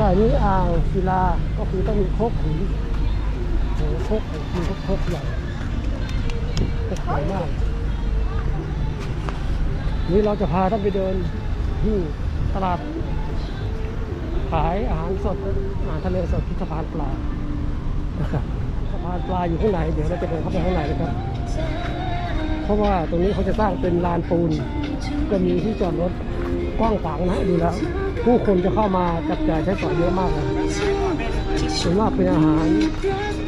ใช่นี่อ่างศิลาก็คือต้องมีโคกหินโอ้โหครกมีครกคกใหญ่คกใหญ่มากนี่เราจะพาท่านไปเดินที่ตลาด ขายอาหารสดอาหารทะเลสดที่สะพานปลานะครับสะพานปลาอยู่ข้างในเดี๋ยวเราจะเดินเข้าไปข้างในนะครับ เพราะว่าตรงนี้เขาจะสร้างเป็นลานปูน ก็มีที่จอดรถกว้างขวางนะดูแล้ว ผู้คนจะเข้ามาจับจ่ายใช้สอยเยอะมากเลยส่วนมากเป็นอาหาร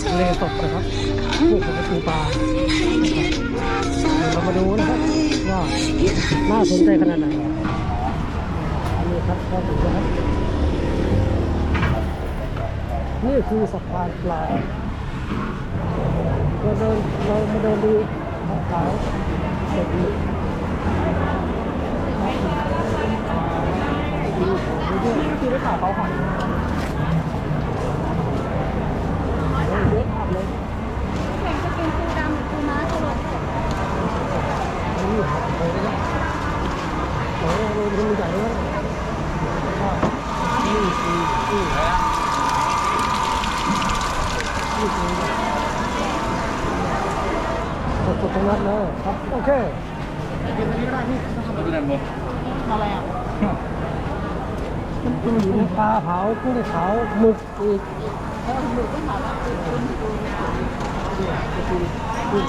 ทะเลสดนะครับพวกของปูปลาเรามาดูนะครับว่าน่าสนใจขนาดไหนนี่ครับพอถึงแล้วครับนี่คือสะพานปลาเราเดินเรามาเดินดูขาวเสร็จดี ดูดูดูได้ข่าวเขาค่ะเยอะมากเลยแข่งจะเป็นปูดำหรือปูม้าสลดนี่โอ้ยนะโอ้ยโอ้ยมันใหญ่เลยนี่คือนี่นี่คือสดๆทั้งนั้นเลยครับ โอเคอะไรอะกุ้งห มูปลาเผากุ้งเผาหมึกอีกแล้วหมูก็ถามว่าปูปูปูจะกินกุ้ง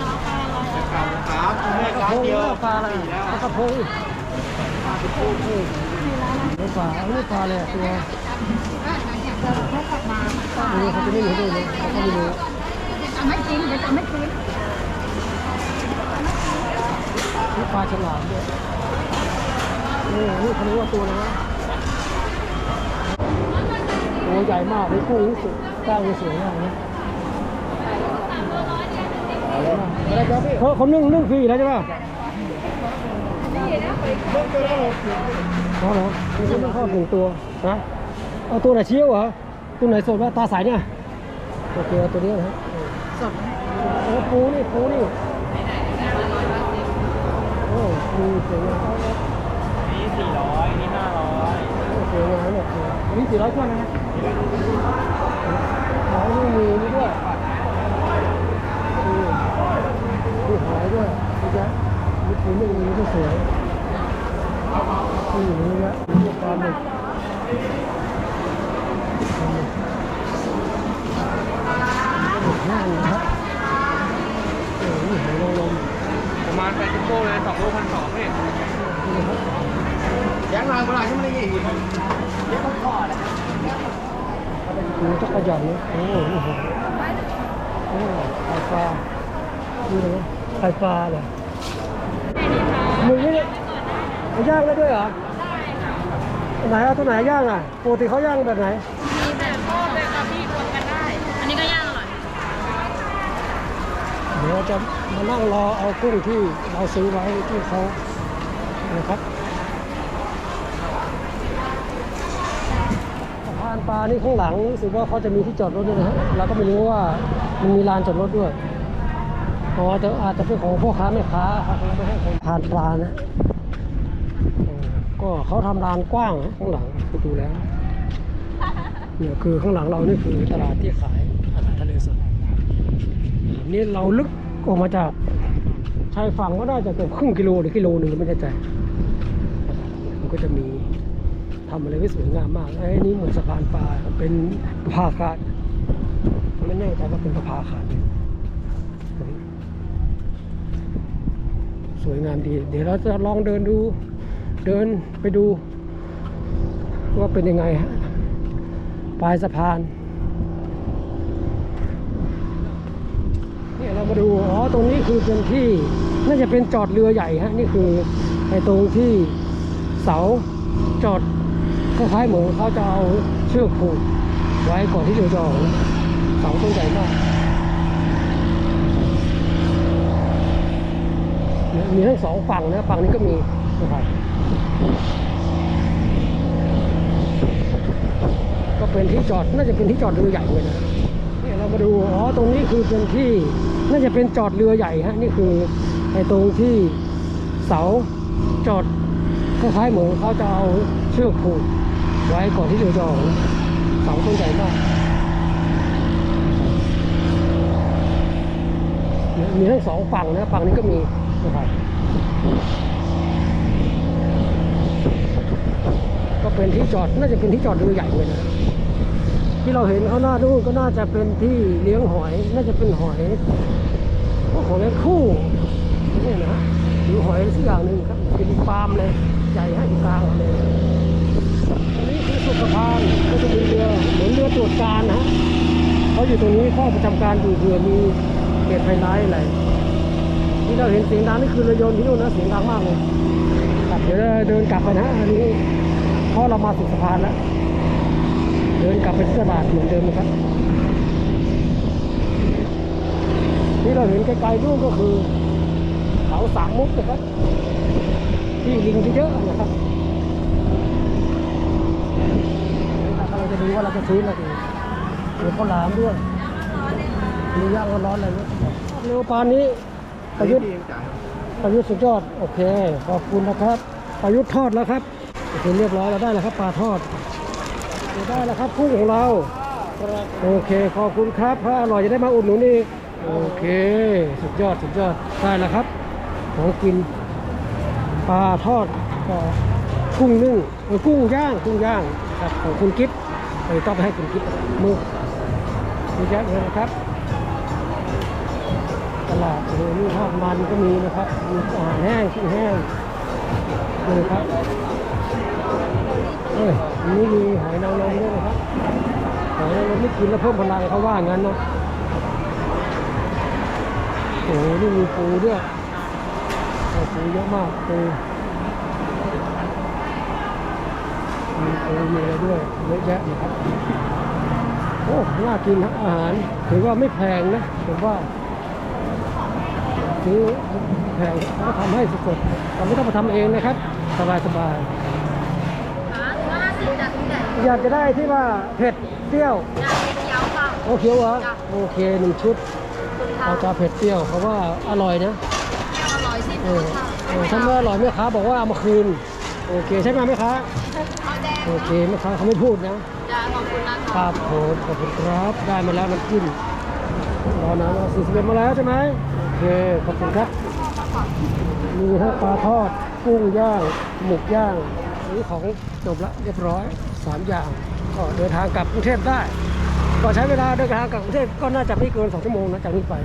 ครับแม่ร้านเดียวปลาอะไรปลากระพงปลากระพงนี่ปลาอันนี้ปลาอะไรตัวเราแค่กลับมาก็นี้เขาจะไม่รู้ด้วยเลยเขาไม่รู้จะไม่กินจะไม่กินนี่ปลาฉลามด้วยนี่นี่เขาเรียกว่าตัวอะไรนะ ใหญ่มากเลยกุ้งรู้สึกกล้างสวยมากนะเขาเขานึ่งนึ่งฟรีแล้วใช่ป่ะอ๋อเหรอคุณต้องเข้าถึงตัวนะเอาตัวไหนเชี่ยวเหรอตัวไหนสดว่าตาใสเนี่ยโอเคเอาตัวนี้นะฮะสดโอ้ปูนี่ปูนี่โอ้ปูสวยงาม อันนี้สี่ร้อยช่อนนะฮะหอยนี่มีนี่ด้วยนี่มีหอยด้วยนะจ๊ะมีปูนึ่งมีก็สวยนี่นี่นะมีปลาหมึกปลาหมึกห้างนะครับโอ้โหหอยนางรมประมาณไปจุโก้เลยสองโลพันสองพี่นี่นะครับ ยังไงเวลาที่ไม่ได้ยินเดี๋ยวต้องทอดหมูจักรยานเนี่ยโอ้โหโอ้โหโอ้โหไข่ปลาดูเลยไข่ปลาเหรอมึกนี่เขาย่างได้ด้วยเหรอไหนเอาตัวไหนย่างอะปกติเขาย่างแบบไหนมีแบบทอดแบบกับพี่รวมกันได้ อันนี้ก็ย่างอร่อยเดี๋ยวเราจะมานั่งรอเอากุ้งที่เราซื้อไว้ที่เขานะครับสะพานปลานี่ข้างหลังรู้สึกว่าเขาจะมีที่จอดรถด้วยนะฮะเราก็ไม่รู้ว่ามันมีลานจอดรถด้วยอ๋อแต่อาจจะเป็นของพ่อค้าแม่ค้าเขาคงไม่ให้คนผ่านปลานะก็เขาทำลานกว้างข้างหลังไปดูแล้วเนี่ยคือข้างหลังเรานี่คือตลาดที่ขายอาหารทะเลสดนี่เราลึกออกมาจากชายฝั่งก็น่าจะเกือบครึ่งกิโลหรือกิโลหนึ่งไม่แน่ใจมันก็จะมี ทำอะไรไว้สวยงามมากไอ้นี่เหมือนสะพานปลาเป็นประภาคารไม่แน่ใจว่าเป็นประภาคารสวยงามดี เดี๋ยวเราจะลองเดินดู เดินไปดู ว่าเป็นยังไงฮะปลายสะพานเนี่ยเรามาดู อ๋อ ตรงนี้คือเป็นที่ น่าจะเป็นจอดเรือใหญ่ฮะ นี่คือไอ้ตรงที่เสา จอดคล้ายๆเหมือนเขาจะเอาเชือกผูกไว้ก่อนที่เรือจะออกนะเสาต้นใหญ่มากเนี่ยมีทั้งสองฝั่งนะฝั่งนี้ก็มีนะครับก็เป็นที่จอดน่าจะเป็นที่จอดเรือใหญ่เลยนะเนี่ยเรามาดูอ๋อตรงนี้คือเป็นที่น่าจะเป็นจอดเรือใหญ่ฮะนี่คือไอ้ตรงที่เสาจอด คล้ายๆเหมือนเขาจะเอาเชือกผูกไว้ก่อนที่เรือจะออกนะเสาต้นใหญ่มากมีทั้งสองฝั่งนะฝั่งนี้ก็มีนะครับก็เป็นที่จอดน่าจะเป็นที่จอดเรือใหญ่เลยนะที่เราเห็นเขาหน้านู่นก็น่าจะเป็นที่เลี้ยงหอย น่าจะเป็นหอยพวกของเลี้ยงคู่นี่นะหรือหอยสักอย่างหนึ่งครับเป็นปาล์มเลย ใหญ่ให้กลางเลยอันนี้คือสุขภานก็จะมีเรือเหมือนเรือตรวจการนะฮะเขาอยู่ตรงนี้ข้อประจำการอยู่เรือมีเขตไฮไลท์อะไรที่เราเห็นเสียงดังนี่คือเรือยนต์ที่นู่นนะเสียงดังมากเลยครับเดี๋ยวเดินกลับไปนะอันนี้เพราะเรามาสุดสะพานแล้วเดินกลับไปที่ตลาดเหมือนเดิมนะครับที่เราเห็นไกลๆนู่นก็คือเขาสามมุกนะครับ ที่ลิงเยอะๆนะครับถ้าเราจะดูว่าเราจะซื้ออะไรดีเดี๋ยวข้าวหลามด้วยมีย่างร้อนๆอะไรเนี่ยเร็วปานนี้ประยุทธ์ประยุทธ์สุดยอดโอเค ขอบคุณนะครับ ประยุทธ์ทอดแล้วครับโอเคเรียบร้อยเราได้แล้วครับปลาทอดเราได้แล้วครับกุ้งของเราโอเคขอบคุณครับถ้าอร่อยจะได้มาอุดหนุนอีกโอเค สุดยอดสุดยอดได้แล้วครับของกิน ลาทอดก็กุ้งนึ่งกุ้งย่างกุ้งย่างครับของคุณกิ๊บเออต้องไปให้คุณกิ๊บมือมีแยะเลยนะครับ ตลาดโอ้โหนี่ทอดมันก็มีนะครับมีอาหารแห้งกุ้งแห้งนี่ครับเอ้ยนนี้มีหอยนางรมด้วยนะครับหอยนางรมนี่กินแล้วเพิ่มพลังเขาว่างั้นเนาะโอ้โหนี่มีปูด้วย ปูเยอะมากปูมีปูมีอะไรด้วยเยอะแยะนะครับโอ้น่ากินนะอาหารถือว่าไม่แพงนะผมว่าซื้อแพงเขาก็ทำให้สดๆเราไม่ต้องมาทำเองนะครับ สบายสบายค่ะว่าห้าสิบจ้ะทุกอย่างๆอยากจะได้ที่ว่าเผ็ดเปรี้ยวอยากเป็นเกี๊ยวค่ะโอเคเหรอโอเคหนึ่งชุดคุณค่ะเอาจะเผ็ดเปรี้ยวเพราะว่าอร่อยนะแก้วอร่อยสิ เออค่ะเออถ้าไม่อร่อยแม่ค้าบอกว่าเอามาคืน โอเคใช่ไหมแม่ค้าเอาแดงโอเคแม่ค้าเขาไม่พูดนะจ้าขอบคุณนะคคะรับผมขอบคุณครับได้มาแล้วน้ำจิ้มรอนานสี่สิบเอ็ดมาแล้วใช่ไหมโอเคขอบคุณครับมีทั้งปลาทอดกุ้งย่างหมึกย่างนี่ของจบละเรียบร้อยสามอย่าง ก็เดินทางกลับกรุงเทพได้ ก็ใช้เวลาเดินทางกลับกรุงเทพก็น่าจะไม่เกินสองชั่วโมงนะจากนี้ไป